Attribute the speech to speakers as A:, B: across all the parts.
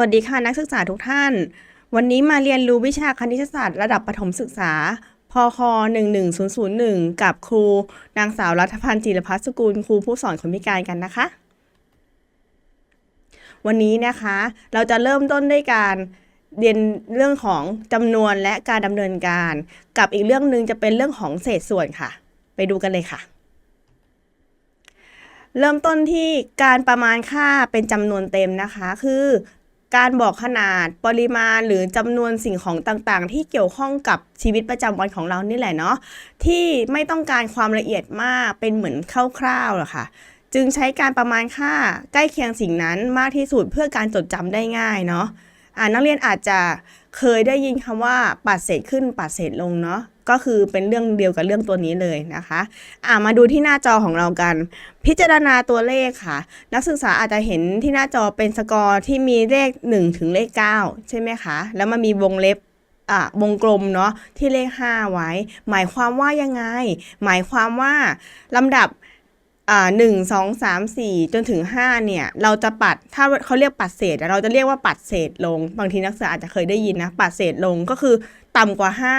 A: วัสดีค่ะนักศึกษาทุกท่าน วันนี้มาเรียนรู้วิชาคณิตศาสตร์ระดับประถมศึกษา พค 11001 กับครู นางสาวรัฐพันธ์จิรพัฒสกุลครูผู้สอนคนพิการกันนะคะ วันนี้นะคะเราจะเริ่มต้นด้วยการเรียนเรื่องของจำนวนและการดำเนินการ กับอีกเรื่องหนึ่งจะเป็นเรื่องของเศษส่วนค่ะ ไปดูกันเลยค่ะเริ่มต้นที่การประมาณค่าเป็นจำนวนเต็มนะคะ คือ การบอกขนาดปริมาณหรือจำนวนสิ่งของต่างๆ ที่เกี่ยวข้องกับชีวิตประจำวันของเรานี่แหละเนาะที่ไม่ต้องการความละเอียดมากเป็นเหมือนคร่าวๆหรอค่ะ จึงใช้การประมาณค่าใกล้เคียงสิ่งนั้นมากที่สุดเพื่อการจดจำได้ง่ายเนาะอ่านักเรียนอาจจะเคยได้ยินคำว่าปัดเศษขึ้นปัดเศษลงเนาะ ก็คือเป็นเรื่องเดียวกับเรื่องตัวนี้เลยนะคะอ่ามาดูที่หน้าจอของเรากัน พิจารณาตัวเลขค่ะ นักศึกษาอาจจะเห็นที่หน้าจอเป็นสกอร์ที่มีเลข 1 ถึงเลข 9 ใช่ไหมคะ แล้วมันมีวงเล็บอะวงกลมเนาะที่เลข 5 ไว้ หมายความว่ายังไง หมายความว่าลำดับอ่าหนึ่งสองสามสี่จนถึงห้าเนี่ย เราจะปัดถ้าเขาเรียกปัดเศษ เราจะเรียกว่าปัดเศษลง บางทีนักศึกษาอาจจะเคยได้ยินนะ ปัดเศษลงก็คือต่ำกว่าห้า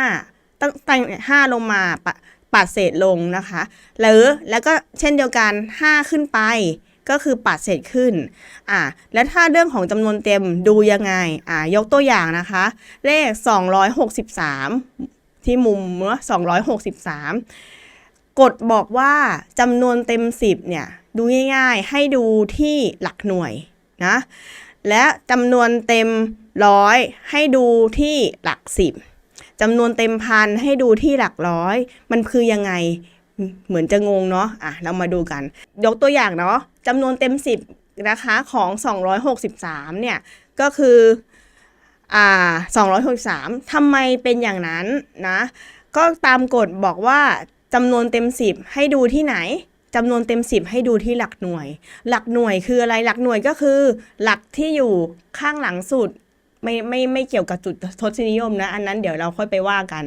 A: ตั้งตั้งห้าลงมาปะปัดเศษลงนะคะ หรือแล้วก็เช่นเดียวกันห้าขึ้นไป ก็คือปัดเศษขึ้น อ่า แล้วถ้าเรื่องของจำนวนเต็มดูยังไง อ่า ยกตัวอย่างนะคะ เลข 263 ที่มุมเนาะ263 กฎบอกว่าจำนวนเต็ม 10 เนี่ย ดูง่ายๆ ให้ดูที่หลักหน่วยนะ และจำนวนเต็มร้อยให้ดูที่หลักสิบ จำนวนเต็มพันให้ดูที่หลักร้อย มันคือยังไงเหมือนจะงงเนาะอะเรามาดูกัน ยกตัวอย่างเนาะจำนวนเต็ม 10 นะคะของ 263 เนี่ย ก็คืออ่า263ทำไมเป็นอย่างนั้นนะ ก็ตามกฎบอกว่าจำนวนเต็ม 10 ให้ดูที่ไหนจำนวนเต็ม 10 ให้ดูที่หลักหน่วย หลักหน่วยคืออะไรหลักหน่วยก็คือ หลักที่อยู่ข้างหลังสุด ไม่ไม่ไม่เกี่ยวกับจุดทศนิยมนะ อันนั้นเดี๋ยวเราค่อยไปว่ากัน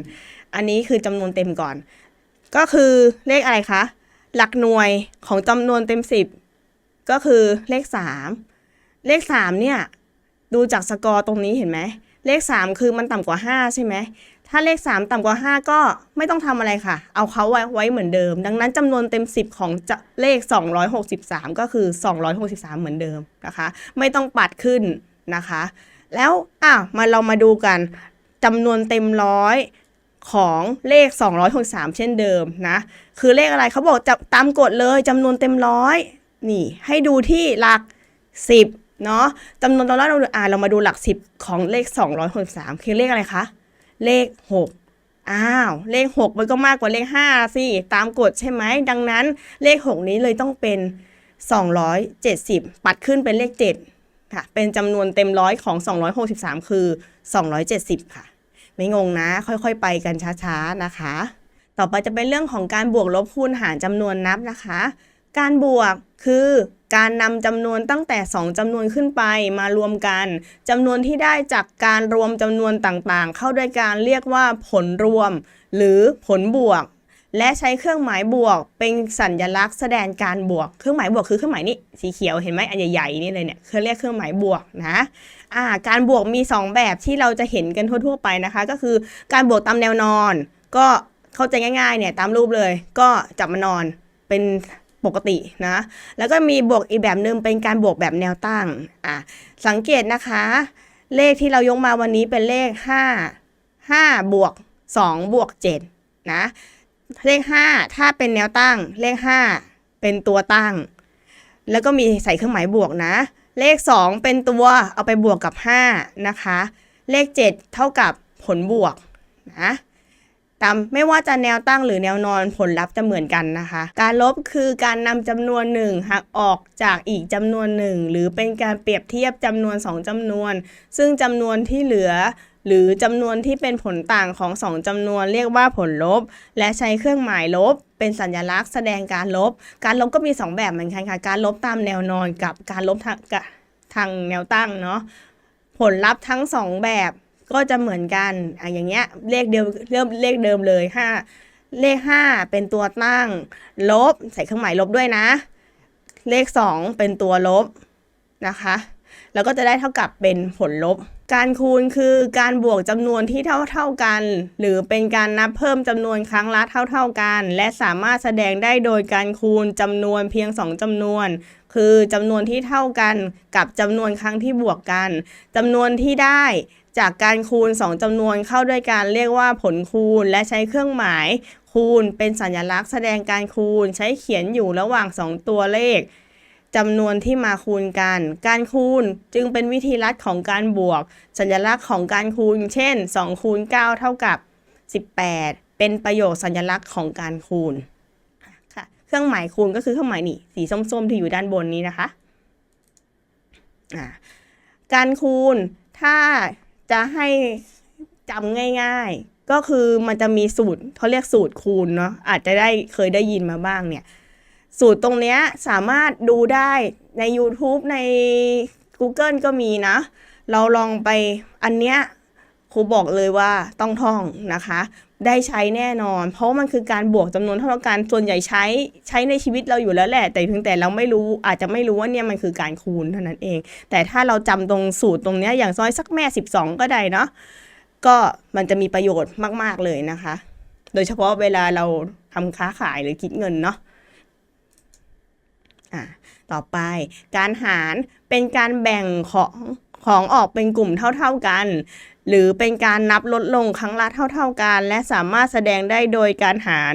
A: อันนี้คือจำนวนเต็มก่อน ก็คือเลขอะไรคะ หลักหน่วยของจำนวนเต็ม10ก็คือเลข3เลข3เนี่ยดูจากสกอร์ตรงนี้เห็นไหมเลข3คือมันต่ำกว่า5ใช่ไหมถ้าเลข3ต่ำกว่า5ก็ไม่ต้องทำอะไรค่ะ เอาเขาไว้ไว้เหมือนเดิม ดังนั้นจำนวนเต็ม10ของเลข263ก็คือ263เหมือนเดิมนะคะ ไม่ต้องปัดขึ้นนะคะ แล้วอะมาเรามาดูกันจำนวนเต็มร้อยของเลข 263 เช่นเดิมนะ คือเลขอะไรเขาบอกจะตามกฎเลยจำนวนเต็มร้อยนี่ ให้ดูที่หลัก 10 เนาะจำนวนตอนแรกเราอ่าเรามาดูหลัก 10 ของเลข 263 คือเลขอะไรคะ เลข 6 อ้าว เลข 6 มันก็มากกว่าเลข5สิตามกฎใช่ไหม ดังนั้นเลข 6 นี้เลยต้องเป็น 270 ปัดขึ้นเป็นเลข 7 ค่ะ เป็นจำนวนเต็มร้อยของ 263 คือ 270 ค่ะ ไม่งงนะ ค่อยๆ ไปกันช้าๆ นะคะ ต่อไปจะเป็นเรื่องของการบวกลบคูณหารจำนวนนับนะคะ การบวกคือการนำจำนวนตั้งแต่ 2จำนวนขึ้นไปมารวมกันจำนวนที่ได้จากการรวมจำนวนต่างๆ เข้าด้วยการเรียกว่าผลรวม หรือผลบวก และใช้เครื่องหมายบวก เป็นสัญลักษณ์แสดงการบวก เครื่องหมายบวกคือเครื่องหมายนี้สีเขียวเห็นไหมอันใหญ่ๆนี่เลยเนี่ยคือเรียกเครื่องหมายบวกนะอ่าการบวกมี 2 แบบที่เราจะเห็นกันทั่วๆไปนะคะ ก็คือการบวกตามแนวนอน ก็เข้าใจง่ายๆเนี่ยตามรูปเลย ก็จับมานอนเป็นปกตินะ แล้วก็มีบวกอีกแบบหนึ่งเป็นการบวกแบบแนวตั้งอะสังเกตนะคะ เลขที่เรายกมาวันนี้เป็นเลข 5 5บวก2บวก7นะ เลข5ถ้าเป็นแนวตั้ง เลข5เป็นตัวตั้ง แล้วก็มีใส่เครื่องหมายบวกนะ เลข2เป็นตัวเอาไปบวกกับ5นะคะ เลข7เท่ากับผลบวกนะตามไม่ว่าจะแนวตั้งหรือแนวนอนผลลัพธ์จะเหมือนกันนะคะ การลบคือการนำจำนวนหนึ่งหักออกจากอีกจำนวนหนึ่งหรือเป็นการเปรียบเทียบจำนวน 2จำนวน ซึ่งจำนวนที่เหลือ หรือจำนวนที่เป็นผลต่างของ2จำนวนเรียกว่าผลลบ และใช้เครื่องหมายลบ เป็นสัญลักษณ์แสดงการลบ การลบก็มี 2 แบบเหมือนกันค่ะ การลบตามแนวนอนกับการลบทางทางแนวตั้งเนาะผลลัพธ์ทั้งสองแบบก็จะเหมือนกันอะอย่างเงี้ยเลขเดิมเริ่มเลขเดิมเลยห้าเลขห้าเป็นตัวตั้ง ลบ ใส่เครื่องหมายลบด้วยนะ เลขสองเป็นตัวลบนะคะ แล้วก็จะได้เท่ากับเป็นผลลบ การคูณคือการบวกจำนวนที่เท่าเท่ากัน หรือเป็นการนับเพิ่มจำนวนครั้งละเท่าเท่ากัน และสามารถแสดงได้โดยการคูณจำนวนเพียง 2จำนวน คือจำนวนที่เท่ากันกับจำนวนครั้งที่บวกกันจำนวนที่ได้จากการคูณ 2จำนวนเข้าด้วยกันเรียกว่าผลคูณ และใช้เครื่องหมายคูณเป็นสัญลักษณ์แสดงการคูณ ใช้เขียนอยู่ระหว่าง 2 ตัวเลข จำนวนที่มาคูณกัน การคูณจึงเป็นวิธีลัดของการบวก สัญลักษณ์ของการคูณ เช่น2คูณ9เท่ากับ 18 เป็นประโยคสัญลักษณ์ของการคูณค่ะเครื่องหมายคูณก็คือเครื่องหมายนี่สีส้มๆที่อยู่ด้านบนนี้นะคะการคูณถ้าจะให้จำง่าย ๆ ก็คือมันจะมีสูตรเขาเรียกสูตรคูณเนาะอาจจะได้เคยได้ยินมาบ้างเนี่ย สูตรตรงเนี้ยสามารถดูได้ใน YouTube ใน Google ก็มีนะ เราลองไปอันเนี้ยครูบอกเลยว่าต้องท่องนะคะ ได้ใช้แน่นอน เพราะมันคือการบวกจำนวนเท่ากันส่วนใหญ่ใช้ใช้ในชีวิตเราอยู่แล้วแหละ แต่เพียงแต่เราไม่รู้อาจจะไม่รู้ว่าเนี่ยมันคือการคูณเท่านั้นเอง แต่ถ้าเราจำตรงสูตรตรงเนี้ยอย่างซอยสักแม่ 12 ก็ได้เนาะก็มันจะมีประโยชน์มาก ๆ เลยนะคะ โดยเฉพาะเวลาเราทำค้าขายหรือคิดเงินเนาะ อะต่อไปการหารเป็นการแบ่งของของออกเป็นกลุ่มเท่าๆกัน หรือเป็นการนับลดลงครั้งละเท่า ๆกัน และสามารถแสดงได้โดยการหาร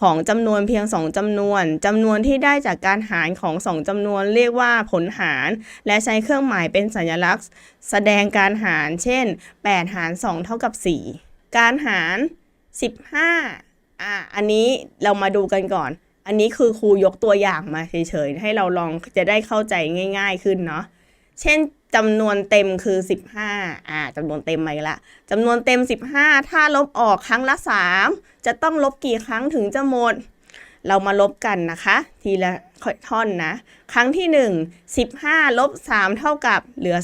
A: ของจำนวนเพียง 2จำนวนจำนวนที่ได้จากการหารของ 2จำนวนเรียกว่าผลหาร และใช้เครื่องหมายเป็นสัญลักษณ์ แสดงการหาร เช่น 8 หาร 2 เท่ากับ 4 การหาร 15อะอันนี้เรามาดูกันก่อน อันนี้คือครูยกตัวอย่างมาเฉยๆ ให้เราลองจะได้เข้าใจง่าย ๆขึ้นเนาะ เช่นจำนวนเต็มคือ 15อ่าจำนวนเต็มมาอีกละจำนวนเต็ม 15 ถ้าลบออกครั้งละ 3 จะต้องลบกี่ครั้งถึงจะหมด เรามาลบกันนะคะ ทีละท่อนนะ ครั้งที่ 1 15 ลบ 3 เท่ากับเหลือ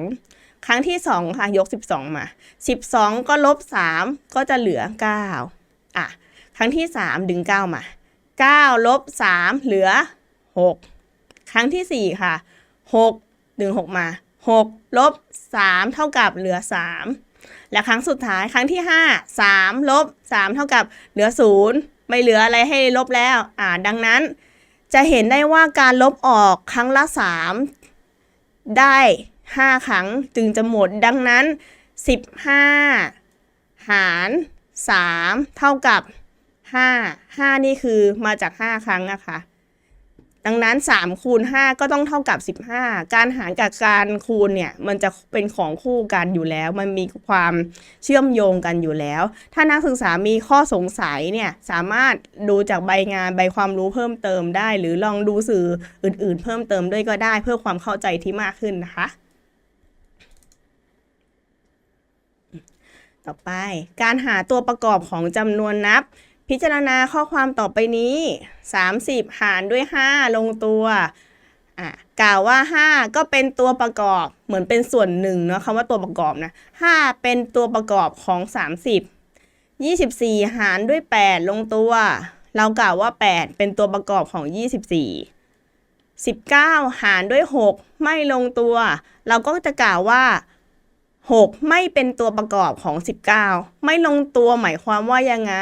A: 12 ครั้งที่ 2 ค่ะ ยก 12 มา 12 ก็ลบ 3 ก็จะเหลือ 9 อะ ครั้งที่ 3 ดึง 9 มา 9ลบ3เหลือ 6 ครั้งที่ 4 ค่ะ 6 ดึง 6 มา 6 ลบ 3 เท่ากับเหลือ 3 และครั้งสุดท้ายครั้งที่ 5 3 ลบ 3 เท่ากับเหลือ 0 ไม่เหลืออะไรให้ลบแล้ว อ่า ดังนั้น จะเห็นได้ว่าการลบออกครั้งละ 3 ได้ 5 ครั้งจึงจะหมด ดังนั้น 15 หาร 3 เท่ากับ 5 5 นี่คือมาจาก 5 ครั้งนะคะ ดังนั้น 3 คูณ 5 ก็ต้องเท่ากับ 15 การหารกับการคูณเนี่ย มันจะเป็นของคู่กันอยู่แล้ว มันมีความเชื่อมโยงกันอยู่แล้ว ถ้านักศึกษามีข้อสงสัยเนี่ย สามารถดูจากใบงานใบความรู้เพิ่มเติมได้ หรือลองดูสื่ออื่น ๆ เพิ่มเติมด้วยก็ได้ เพื่อความเข้าใจที่มากขึ้นนะคะ ต่อไปการหาตัวประกอบของจำนวนนับ พิจารณาข้อความต่อไปนี้ 30 หารด้วย 5 ลงตัวอะกล่าวว่า 5 ก็เป็นตัวประกอบเหมือนเป็นส่วนหนึ่งเนาะคำว่าตัวประกอบนะ5เป็นตัวประกอบของ 30 24 หารด้วย 8 ลงตัว เรากล่าวว่า 8 เป็นตัวประกอบของ 24 19 หารด้วย 6 ไม่ลงตัว เราก็จะกล่าวว่า 6 ไม่เป็นตัวประกอบของ 19 ไม่ลงตัวหมายความว่ายังไง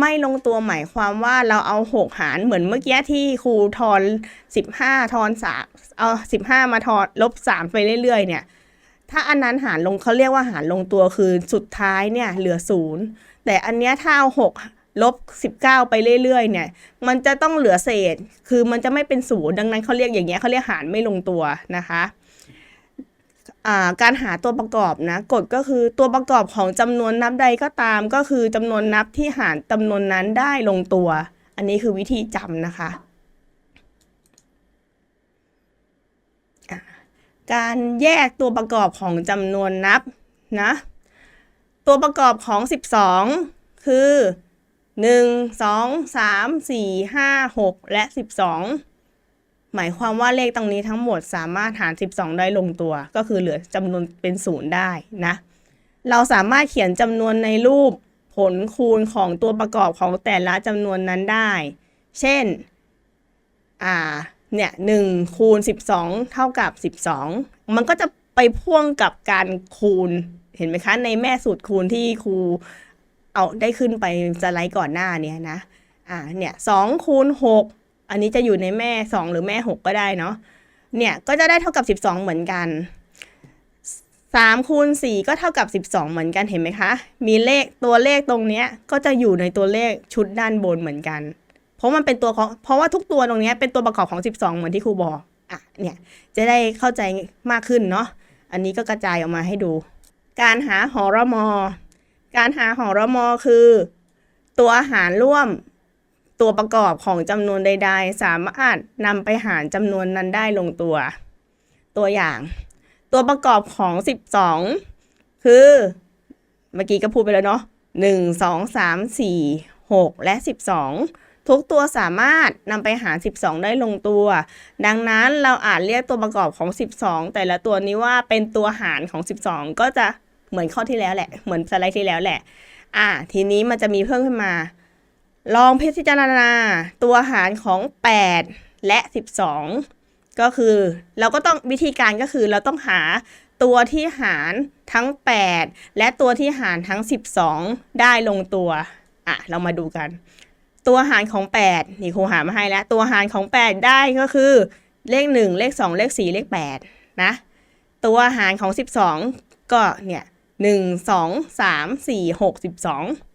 A: ไม่ลงตัวหมายความว่าเราเอา 6 หารเหมือนเมื่อกี้ที่ครูทอน 15 ทอน3เอา15 มาทอนลบ 3 ไปเรื่อย ๆ เนี่ย ถ้าอันนั้นหารลงเขาเรียกว่าหารลงตัวคือสุดท้ายเนี่ยเหลือ 0 แต่อันเนี้ยถ้าเอา 6ลบ19 ไปเรื่อยๆ เนี่ย มันจะต้องเหลือเศษ คือมันจะไม่เป็นศูนย์ดังนั้นเขาเรียกอย่างเงี้ยเขาเรียกหารไม่ลงตัวนะคะ การหาตัวประกอบนะกฎก็คือตัวประกอบของจำนวนนับใดก็ตาม ก็คือจำนวนนับที่หารจำนวนนั้นได้ลงตัว อันนี้คือวิธีจำนะคะะการแยกตัวประกอบของจำนวนนับนะตัวประกอบของ 12 คือ 1 2 3 4 5 6 และ 12 หมายความว่าเลขตรงนี้ทั้งหมดสามารถหาร 12 ได้ลงตัว ก็คือเหลือจำนวนเป็นศูนย์ได้นะ เราสามารถเขียนจำนวนในรูปผลคูณของตัวประกอบของแต่ละจำนวนนั้นได้ เช่น อ่า เนี่ยหนึ่งคูณ 12 เท่ากับ 12 มันก็จะไปพ่วงกับการคูณ เห็นไหมคะ ในแม่สูตรคูณที่ครูเอาได้ขึ้นไปสไลด์ก่อนหน้านี้นะ อ่า เนี่ยสองคูณหก อันนี้จะอยู่ในแม่สองหรือแม่หกก็ได้เนาะ เนี่ยก็จะได้เท่ากับสิบสองเหมือนกันสามคูณสี่ก็เท่ากับสิบสองเหมือนกันเห็นไหมคะ มีเลขตัวเลขตรงเนี้ยก็จะอยู่ในตัวเลขชุดด้านบนเหมือนกัน เพราะมันเป็นตัวของเพราะว่าทุกตัวตรงเนี้ยเป็นตัวประกอบของ 12 เหมือนที่ครูบอกอะเนี่ยจะได้เข้าใจมากขึ้นเนาะ อันนี้ก็กระจายออกมาให้ดู การหาหอรมอ การหาหอรมอคือ ตัวอาหารร่วม ตัวประกอบของจำนวนใด ๆ สามารถนำไปหารจำนวนนั้นได้ลงตัว ตัวอย่าง ตัวประกอบของ 12 คือ เมื่อกี้ก็พูดไปแล้วเนาะหนึ่งสองสามสี่หกและสิบสองทุกตัวสามารถนำไปหาร 12 ได้ลงตัว ดังนั้นเราอาจเรียกตัวประกอบของ 12 แต่ละตัวนี้ว่าเป็นตัวหารของ 12 ก็จะเหมือนข้อที่แล้วแหละ เหมือนสไลด์ที่แล้วแหละ อะทีนี้มันจะมีเพิ่มขึ้นมา ลองพิจารณาตัวหารของ 8 และ 12 ก็คือเราก็ต้องวิธีการก็คือเราต้องหาตัวที่หารทั้ง 8 และตัวที่หารทั้ง 12 ได้ลงตัว อะ เรามาดูกัน ตัวหารของ 8 นี่ครูหามาให้แล้ว ตัวหารของ 8 ได้ก็คือเลข 1 เลข 2 เลข 4 เลข 8 นะ ตัวหารของ 12 ก็เนี่ย 1 2 3 4 6 12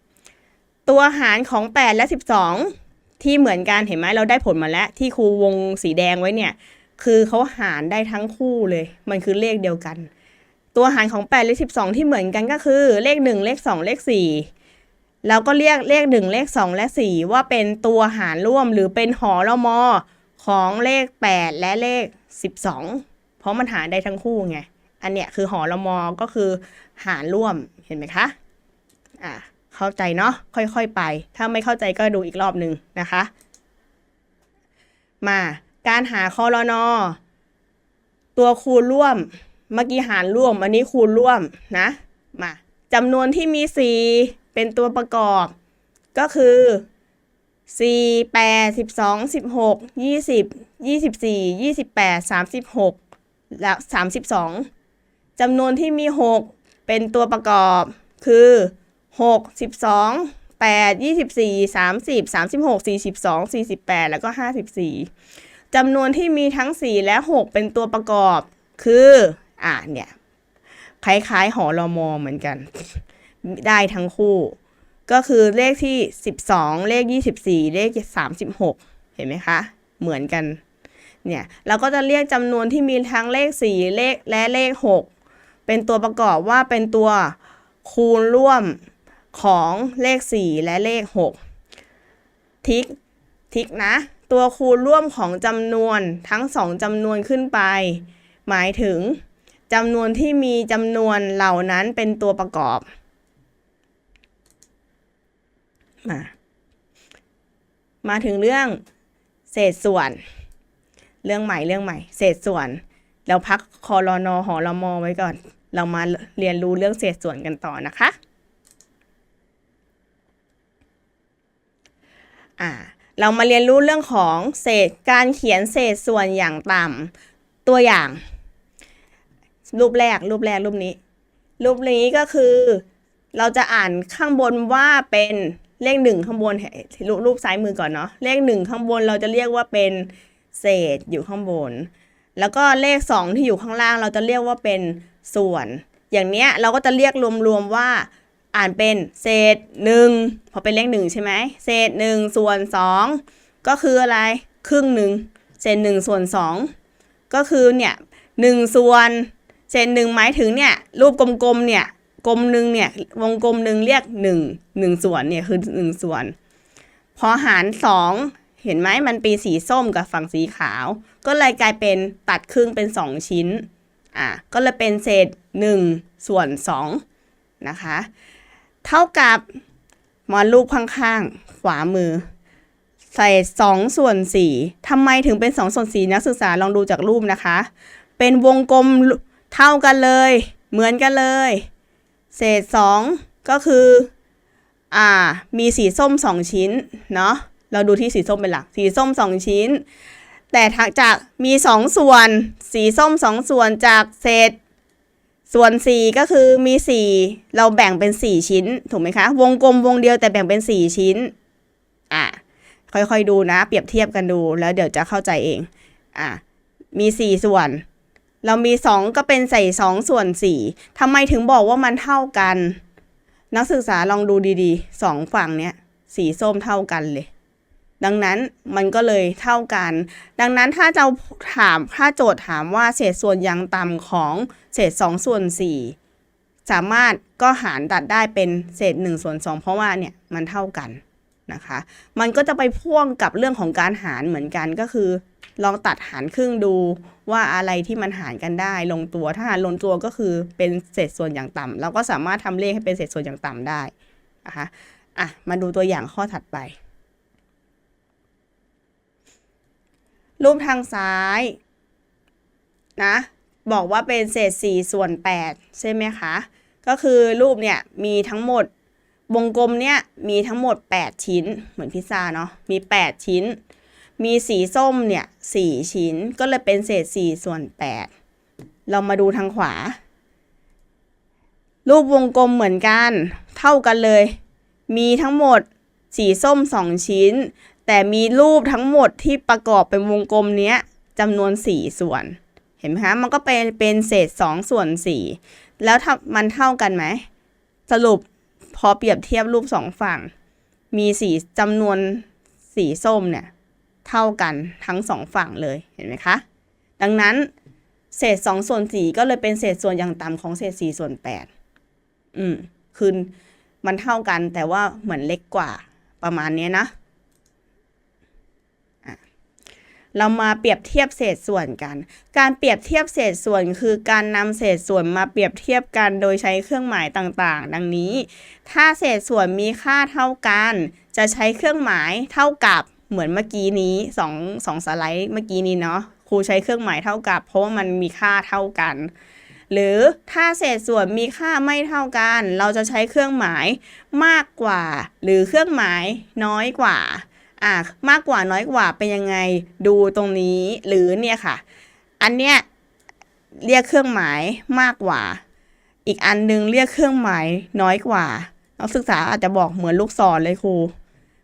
A: ตัวหารของ 8 และ 12 ที่เหมือนกันเห็นไหมเราได้ผลมาแล้ว ที่ครูวงสีแดงไว้เนี่ย คือเขาหารได้ทั้งคู่เลย มันคือเลขเดียวกัน ตัวหารของ 8 และ 12 ที่เหมือนกันก็คือ เลข 1 เลข 2 เลข 4 เราก็เรียกเลข 1 เลข 2 และ 4 ว่าเป็นตัวหารร่วมหรือเป็นหอรมอของเลข 8 และเลข 12 เพราะมันหารได้ทั้งคู่ไง อันเนี้ยคือหอรมอก็คือหารร่วมเห็นไหมคะ อ่า เข้าใจเนาะค่อยๆไป ถ้าไม่เข้าใจก็ดูอีกรอบหนึ่งนะคะ มาการหาคอรนอตัวคูณร่วม เมื่อกี้หารร่วม อันนี้คูณร่วมนะมาจำนวนที่มี 4 เป็นตัวประกอบ ก็คือ 4 8 12 16 20 24 28 36แล้ว32จำนวนที่มี 6 เป็นตัวประกอบคือ 6 12 8 24 30 36 42 48 แล้วก็ 54จำนวนที่มีทั้ง 4 และ 6 เป็นตัวประกอบ คือ อะเนี่ย คล้ายๆ หอรอมอเหมือนกัน ได้ทั้งคู่ ก็คือเลขที่ 12 เลข 24 เลข 36 เห็นไหมคะ เหมือนกัน เนี่ย เราก็จะเรียกจำนวนที่มีทั้งเลข 4 เลขและเลข 6 เป็นตัวประกอบว่าเป็นตัวคูณร่วม ของเลข 4 และเลข 6 ทิก ทิกนะ ตัวคูณร่วมของจำนวนทั้งสองจำนวนขึ้นไป หมายถึงจำนวนที่มีจำนวนเหล่านั้นเป็นตัวประกอบ มา มาถึงเรื่องเศษส่วน เรื่องใหม่เรื่องใหม่ เศษส่วน เราพักคอรอนอหอรมอไว้ก่อน เรามาเรียนรู้เรื่องเศษส่วนกันต่อนะคะ อ่าเรามาเรียนรู้เรื่องของเศษการเขียนเศษส่วนอย่างต่ำตัวอย่าง รูปแรกรูปแรกรูปนี้ รูปนี้ก็คือ เราจะอ่านข้างบนว่าเป็นเลขหนึ่งข้างบนรูปรูปซ้ายมือก่อนเนาะเลขหนึ่งข้างบนเราจะเรียกว่าเป็นเศษอยู่ข้างบน แล้วก็เลขสองที่อยู่ข้างล่างเราจะเรียกว่าเป็นส่วน อย่างเนี้ยเราก็จะเรียกรวมๆว่า อ่านเป็นเศษหนึ่งพอเป็นเลขหนึ่งใช่ไหมเศษหนึ่งส่วนสองก็คืออะไรครึ่งหนึ่งเศษหนึ่งส่วนสองก็คือเนี่ยหนึ่งส่วนเศษหนึ่งหมายถึงเนี่ยรูปกลมๆเนี่ยกลมหนึ่งเนี่ยวงกลมหนึ่งเรียกหนึ่งหนึ่งส่วนเนี่ยคือหนึ่งส่วน พอหารสองเห็นไหมมันเป็นสีส้มกับฝั่งสีขาว ก็เลยกลายเป็นตัดครึ่งเป็นสองชิ้นอะก็เลยเป็นเศษหนึ่งส่วนสองนะคะ เท่ากับมารูปข้างๆ ขวามือ ใส่สองส่วนสี่ทำไมถึงเป็นสองส่วนสี่นักศึกษาลองดูจากรูปนะคะ เป็นวงกลมเท่ากันเลย เหมือนกันเลย เศษสองก็คือ อ่า มีสีส้มสองชิ้น เนาะเราดูที่สีส้มเป็นหลัก สีส้มสองชิ้น แต่จากมีสองส่วน สีส้มสองส่วนจากเศษ ส่วนสี่ก็คือมีสี่เราแบ่งเป็นสี่ชิ้น ถูกไหมคะ วงกลมวงเดียวแต่แบ่งเป็นสี่ชิ้น อะ ค่อยๆดูนะ เปรียบเทียบกันดู แล้วเดี๋ยวจะเข้าใจเอง อะ มีสี่ส่วน เรามีสองก็เป็นใส่สองส่วนสี่ทำไมถึงบอกว่ามันเท่ากัน นักศึกษาลองดูดีๆสองฝั่งเนี้ย สีส้มเท่ากันเลย ดังนั้นมันก็เลยเท่ากัน ดังนั้นถ้าจะถามถ้าโจทย์ถามว่าเศษส่วนอย่างต่ำของเศษ2ส่วน4สามารถก็หารตัดได้เป็นเศษ1ส่วน2เพราะว่าเนี่ยมันเท่ากันนะคะ มันก็จะไปพ่วงกับเรื่องของการหารเหมือนกันก็คือ ลองตัดหารครึ่งดูว่าอะไรที่มันหารกันได้ ลงตัวถ้าหารลงตัวก็คือเป็นเศษส่วนอย่างต่ำเราก็สามารถทำเลขให้เป็นเศษส่วนอย่างต่ำได้นะคะอะมาดูตัวอย่างข้อถัดไป รูปทางซ้ายนะบอกว่าเป็นเศษ4ส่วน8ใช่ไหมคะก็คือรูปเนี่ยมีทั้งหมดวงกลมเนี่ยมีทั้งหมด 8 ชิ้นเหมือนพิซซ่าเนาะมี 8 ชิ้น มีสีส้มเนี่ย4ชิ้นก็เลยเป็นเศษ4ส่วน 8 เรามาดูทางขวา รูปวงกลมเหมือนกัน เท่ากันเลย มีทั้งหมดสีส้ม 2 ชิ้น แต่มีรูปทั้งหมดที่ประกอบเป็นวงกลมเนี้ยจำนวน 4 ส่วน เห็นไหมคะ มันก็เป็นเป็นเศษ 2 ส่วน 4 แล้วถ้ามันเท่ากันไหม สรุปพอเปรียบเทียบรูปสองฝั่ง มีสีจำนวนสีส้มเนี่ยเท่ากันทั้งสองฝั่งเลย เห็นไหมคะ ดังนั้นเศษ 2 ส่วน 4 ก็เลยเป็นเศษส่วนอย่างต่ำของเศษ 4 ส่วน 8 อืมคือมันเท่ากันแต่ว่าเหมือนเล็กกว่าประมาณนี้นะ เรามาเปรียบเทียบเศษส่วนกัน การเปรียบเทียบเศษส่วน คือการนำเศษส่วนมาเปรียบเทียบกันโดยใช้เครื่องหมายต่างๆ ดังนี้ ถ้าเศษส่วนมีค่าเท่ากัน จะใช้เครื่องหมายเท่ากับเหมือนเมื่อกี้นี้สองสองสไลด์เมื่อกี้นี้เนาะครูใช้เครื่องหมายเท่ากับ เพราะว่ามันมีค่าเท่ากัน หรือถ้าเศษส่วนมีค่าไม่เท่ากัน เราจะใช้เครื่องหมายมากกว่า หรือเครื่องหมายน้อยกว่า อะมากกว่าน้อยกว่าเป็นยังไงดูตรงนี้หรือเนี่ยค่ะ อันเนี้ยเรียกเครื่องหมายมากกว่า อีกอันนึงเรียกเครื่องหมายน้อยกว่านักศึกษาอาจจะบอกเหมือนลูกศรเลยครู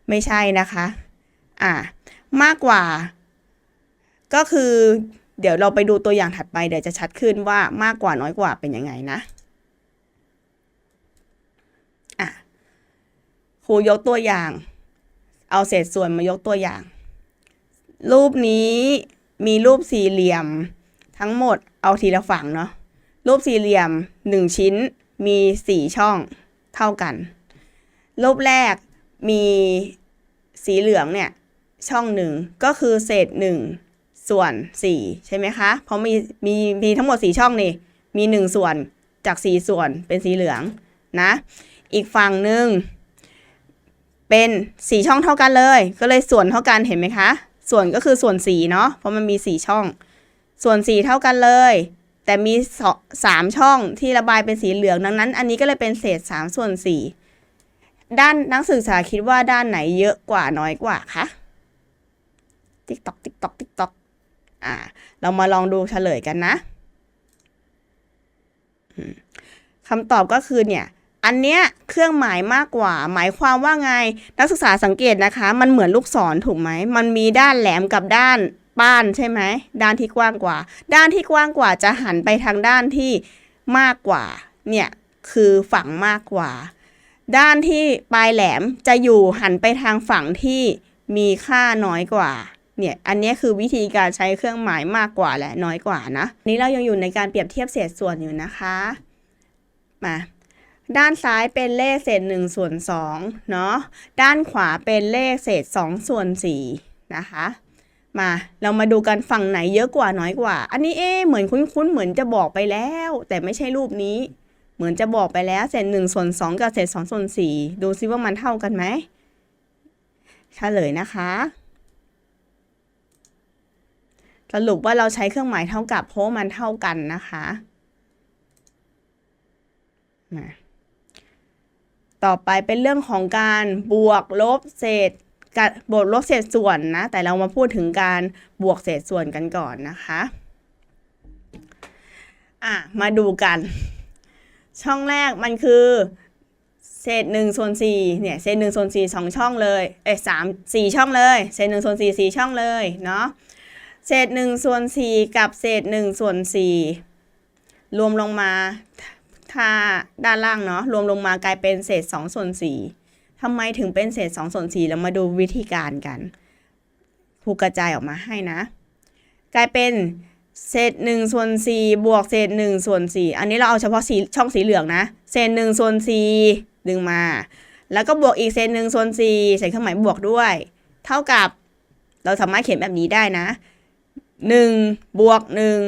A: ไม่ใช่นะคะ อะมากกว่า ก็คือ เดี๋ยวเราไปดูตัวอย่างถัดไปเดี๋ยวจะชัดขึ้นว่ามากกว่าน้อยกว่าเป็นยังไงนะอะครูยกตัวอย่าง เอาเศษส่วนมายกตัวอย่าง รูปนี้มีรูปสี่เหลี่ยม ทั้งหมดเอาทีละฝั่งเนาะรูปสี่เหลี่ยมหนึ่งชิ้นมีสี่ช่องเท่ากัน รูปแรกมีสีเหลืองเนี่ยช่องหนึ่งก็คือเศษหนึ่งส่วนสี่ใช่ไหมคะ เพราะมีมีมีทั้งหมดสี่ช่องนี่มีหนึ่งส่วนจากสี่ส่วนเป็นสีเหลืองนะ อีกฝั่งหนึ่ง เป็นสีช่องเท่ากันเลย ก็เลยส่วนเท่ากันเห็นไหมคะ ส่วนก็คือส่วนสีเนาะเพราะมันมีสีช่อง ส่วนสีเท่ากันเลย แต่มีสามช่องที่ระบายเป็นสีเหลืองดังนั้น อันนี้ก็เลยเป็นเศษสามส่วนสี่ด้านนักศึกษาคิดว่าด้านไหนเยอะกว่าน้อยกว่าคะติ๊กตอกติ๊กตอกติ๊กตอกอ่า เรามาลองดูเฉลยกันนะคำตอบก็คือเนี่ย อันเนี้ยเครื่องหมายมากกว่า หมายความว่าไง นักศึกษาสังเกตนะคะ มันเหมือนลูกศรถูกไหม มันมีด้านแหลมกับด้านป้านใช่ไหม ด้านที่กว้างกว่า ด้านที่กว้างกว่าจะหันไปทางด้านที่มากกว่า เนี่ยคือฝั่งมากกว่า ด้านที่ปลายแหลมจะอยู่หันไปทางฝั่งที่มีค่าน้อยกว่า เนี่ย อันนี้คือวิธีการใช้เครื่องหมายมากกว่าและน้อยกว่านะ นี้เรายังอยู่ในการเปรียบเทียบเศษส่วนอยู่นะคะ มา ด้านซ้ายเป็นเลขเศษ1ส่วน2เนาะ ด้านขวาเป็นเลขเศษ2ส่วน4นะคะ มาเรามาดูกันฝั่งไหนเยอะกว่าน้อยกว่า อันนี้เอ๊เหมือนคุ้นๆเหมือนจะบอกไปแล้ว แต่ไม่ใช่รูปนี้ เหมือนจะบอกไปแล้วเศษ1ส่วน2กับเศษ2ส่วน4ดูซิว่ามันเท่ากันไหมเฉลยนะคะสรุปว่าเราใช้เครื่องหมายเท่ากับเพราะมันเท่ากันนะคะ มา ต่อไปเป็นเรื่องของการบวกลบเศษการบวกลบเศษส่วนนะ แต่เรามาพูดถึงการบวกเศษส่วนกันก่อนนะคะ อะ มาดูกัน ช่องแรกมันคือ เศษหนึ่งส่วนสี่เนี่ย เศษหนึ่งส่วนสี่สองช่องเลย เอ้ยสามสี่ช่องเลย เศษหนึ่งส่วนสี่สี่ช่องเลย เนาะ เศษหนึ่งส่วนสี่กับเศษหนึ่งส่วนสี่รวมลงมา ถ้าด้านล่างเนาะรวมลงมากลายเป็นเศษสองส่วนสี่ทำไมถึงเป็นเศษสองส่วนสี่เรามาดูวิธีการกันผูกกระจายออกมาให้นะ กลายเป็นเศษหนึ่งส่วนสี่บวกเศษหนึ่งส่วนสี่อันนี้เราเอาเฉพาะสีช่องสีเหลืองนะ เศษหนึ่งส่วนสี่ดึงมา แล้วก็บวกอีกเศษหนึ่งส่วนสี่ใส่เครื่องหมายบวกด้วย เท่ากับเราสามารถเขียนแบบนี้ได้นะหนึ่งบวกหนึ่ง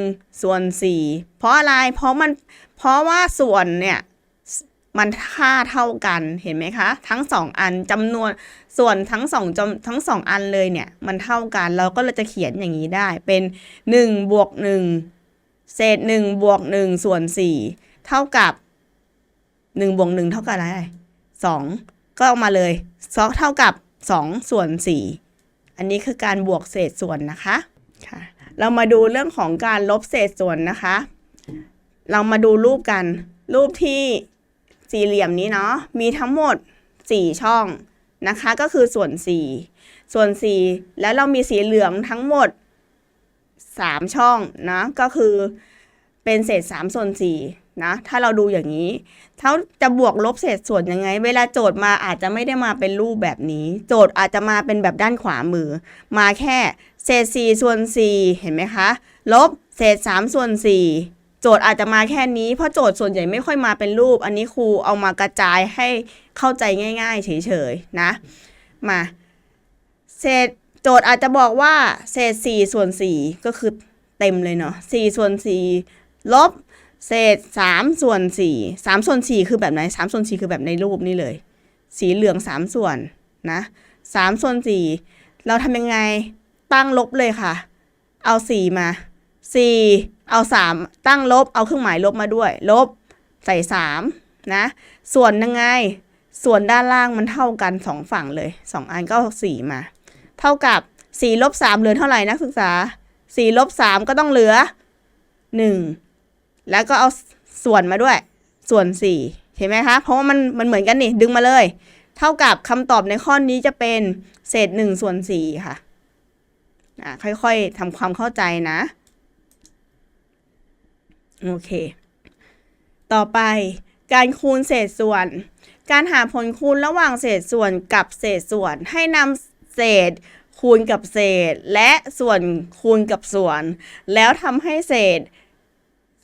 A: ส่วนสี่เพราะอะไร เพราะมัน เพราะว่าส่วนเนี่ยมันค่าเท่ากันเห็นไหมคะ ทั้งสองอันจำนวนส่วนทั้งสองจำทั้งสองอันเลยเนี่ย มันเท่ากันเราก็เลยจะเขียนอย่างนี้ได้เป็นหนึ่งบวกหนึ่งเศษหนึ่งบวกหนึ่งส่วนสี่เท่ากับหนึ่งบวกหนึ่งเท่ากับอะไรสองก็ออกมาเลยสองเท่ากับสองส่วนสี่อันนี้คือการบวกเศษส่วนนะคะค่ะ เรามาดูเรื่องของการลบเศษส่วนนะคะ เรามาดูรูปกัน รูปที่สี่เหลี่ยมนี้เนาะมีทั้งหมด 4 ช่องนะคะ ก็คือส่วน 4 ส่วน 4 แล้วเรามีสีเหลืองทั้งหมด 3 ช่องนะก็คือเป็นเศษ 3 ส่วน4นะถ้าเราดูอย่างนี้ถ้าจะบวกลบเศษส่วนยังไง เวลาโจทย์มาอาจจะไม่ได้มาเป็นรูปแบบนี้ โจทย์อาจจะมาเป็นแบบด้านขวามือ มาแค่เศษ 4 ส่วน 4 เห็นไหมคะ ลบเศษ 3 ส่วน 4 โจทย์อาจจะมาแค่นี้ เพราะโจทย์ส่วนใหญ่ไม่ค่อยมาเป็นรูป อันนี้ครูเอามากระจายให้เข้าใจง่าย ๆ เฉยๆนะ มาเศษโจทย์อาจจะบอกว่าเศษ4ส่วน4ก็คือเต็มเลยเนาะ4ส่วน4ลบเศษ3ส่วน4 3ส่วน4คือแบบไหน3ส่วน4คือแบบในรูปนี่เลย สีเหลือง 3 ส่วนนะ3ส่วน4เราทำยังไงตั้งลบเลยค่ะ เอา 4 มา 4 เอา 3 ตั้งลบ เอาเครื่องหมายลบมาด้วย ลบใส่3นะ ส่วนยังไง ส่วนด้านล่างมันเท่ากัน 2 ฝั่งเลย 2 อันก็4มา เท่ากับ4ลบ3เหลือเท่าไหร่นักศึกษา4ลบ3ก็ต้องเหลือ 1 แล้วก็เอาส่วนมาด้วย ส่วน4เห็นไหมคะ เพราะว่ามันมันเหมือนกันนี่ดึงมาเลย เท่ากับคำตอบในข้อนี้จะเป็นเศษ1ส่วน4ค่ะค่อยๆทำความเข้าใจนะ โอเค ต่อไปการคูณเศษส่วน การหาผลคูณระหว่างเศษส่วนกับเศษส่วน ให้นำเศษคูณกับเศษ และส่วนคูณกับส่วน แล้วทำให้เศษ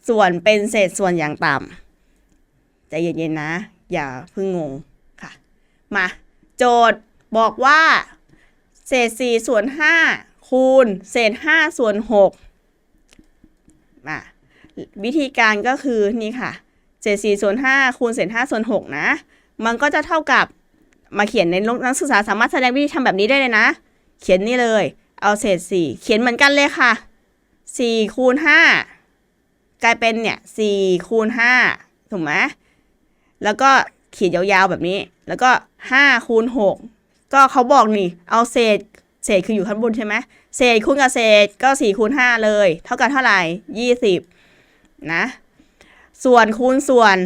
A: ส่วนเป็นเศษส่วนอย่างต่ำใจเย็นๆนะ อย่าเพิ่งงงค่ะ มา โจทย์บอกว่า เศษ4ส่วน5คูณเศษ5ส่วน6มา วิธีการก็คือนี่ค่ะเศษ4ส่วน5คูณเศษ5ส่วน6นะ มันก็จะเท่ากับมาเขียนในนักศึกษาสามารถแสดงวิธีทำแบบนี้ได้เลยนะ เขียนนี่เลย เอาเศษ4เขียนเหมือนกันเลยค่ะ4คูณ5กลายเป็นเนี่ย4คูณ5ถูกไหมแล้วก็เขียนยาวๆแบบนี้ แล้วก็5คูณ6ก็เขาบอกนี่ เอาเศษเศษคืออยู่ข้างบนใช่ไหมเศษคูณกับเศษก็4คูณ5เลย เท่ากับเท่าไหร่20 นะ ส่วนคูณส่วน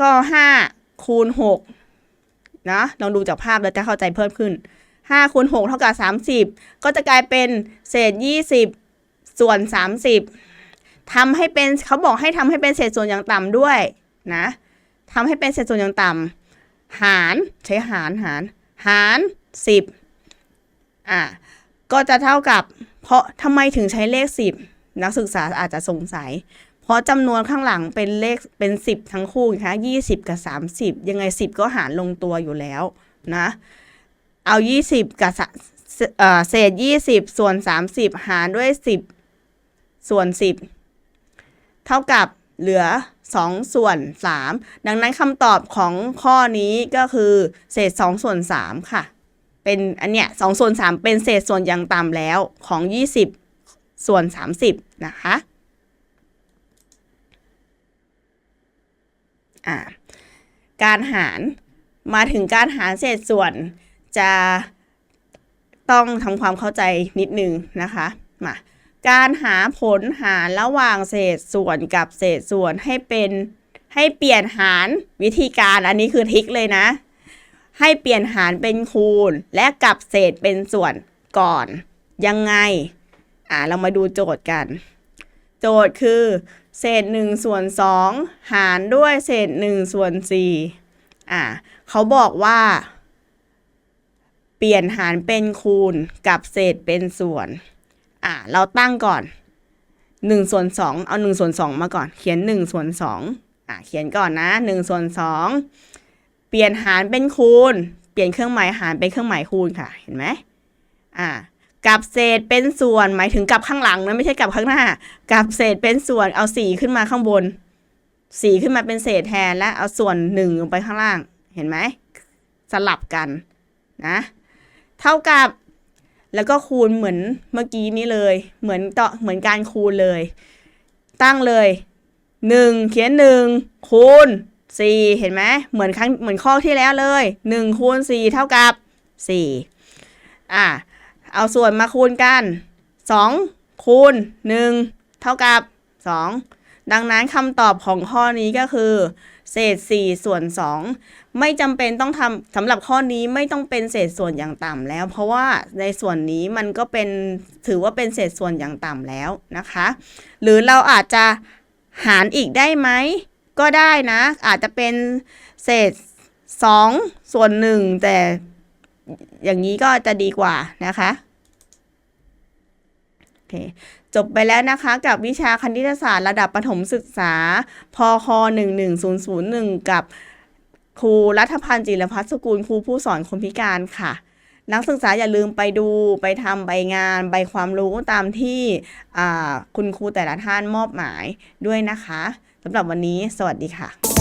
A: ก็5คูณ6นะลองดูจากภาพแล้วจะเข้าใจเพิ่มขึ้น5คูณ6เท่ากับ 30 ก็จะกลายเป็นเศษ 20 ส่วน 30ทำให้เป็นเขาบอกให้ทำให้เป็นเศษส่วนอย่างต่ำด้วยนะทำให้เป็นเศษส่วนอย่างต่ำหารใช้หารหารหาร 10อะก็จะเท่ากับ เพราะทำไมถึงใช้เลข 10 นักศึกษาอาจจะสงสัย เพราะจำนวนข้างหลังเป็นเลขเป็น 10 ทั้งคู่นะคะ20 กับ 30 ยังไง 10 ก็หารลงตัวอยู่แล้วนะ เอา 20 กับเอ่อเศษ 20 ส่วน 30 หารด้วย 10 ส่วน 10 เท่ากับเหลือ 2 ส่วน 3 ดังนั้นคำตอบของข้อนี้ก็คือเศษ 2 ส่วน 3 ค่ะ เป็นอันเนี้ย2ส่วน 3 เป็นเศษส่วนอย่างต่ำแล้วของ 20 ส่วน 30 นะคะ อ่าการหารมาถึงการหารเศษส่วนจะต้องทำความเข้าใจนิดนึงนะคะมาการหาผลหารระหว่างเศษส่วนกับเศษส่วนให้เป็นให้เปลี่ยนหารวิธีการอันนี้คือทิกเลยนะ ให้เปลี่ยนหารเป็นคูณ และกับเศษเป็นส่วนก่อน ยังไง อ่าเรามาดูโจทย์กัน โจทย์คือ เศษ1ส่วน2หารด้วยเศษ1ส่วน4อ่าเขาบอกว่า เปลี่ยนหารเป็นคูณกับเศษเป็นส่วนอ่าเราตั้งก่อน1ส่วน2เอา1ส่วน2มาก่อน เขียน1ส่วน2อ่าเขียนก่อนนะ1ส่วน2เปลี่ยนหารเป็นคูณ เปลี่ยนเครื่องหมายหารเป็นเครื่องหมายคูณค่ะ เห็นไหมอ่า กับเศษเป็นส่วน หมายถึงกับข้างหลังนะไม่ใช่กับข้างหน้า กับเศษเป็นส่วนเอา4ขึ้นมาข้างบน4ขึ้นมาเป็นเศษแทนและเอาส่วน1ลงไปข้างล่าง เห็นไหมสลับกันนะเท่ากับแล้วก็คูณเหมือนเมื่อกี้นี้เลย เหมือนต่อเหมือนการคูณเลย ตั้งเลยหนึ่งเขียนหนึ่งคูณสี่เห็นไหมเหมือนครั้งเหมือนข้อที่แล้วเลยหนึ่งคูณสี่เท่ากับสี่อะ เอาส่วนมาคูณกันสองคูณหนึ่งเท่ากับสองดังนั้นคำตอบของข้อนี้ก็คือ เศษสี่ส่วนสองไม่จำเป็นต้องทำสำหรับข้อนี้ไม่ต้องเป็นเศษส่วนอย่างต่ำแล้ว เพราะว่าในส่วนนี้มันก็เป็นถือว่าเป็นเศษส่วนอย่างต่ำแล้วนะคะ หรือเราอาจจะหารอีกได้ไหม ก็ได้นะ อาจจะเป็นเศษ 2 ส่วน 1 แต่อย่างนี้ก็จะดีกว่านะคะ คจบไปแล้วนะคะกับวิชาคณิตศาสตร์ระดับประถมศึกษา พค 11001 กับครูรัฐพันธ์จิรพัฒน์สกุลครูผู้สอนคนพิการค่ะ นักศึกษาอย่าลืมไปดูไปทำใบงานใบความรู้ตามที่คุณครูแต่ละท่านมอบหมายด้วยนะคะสำหรับวันนี้ สวัสดีค่ะ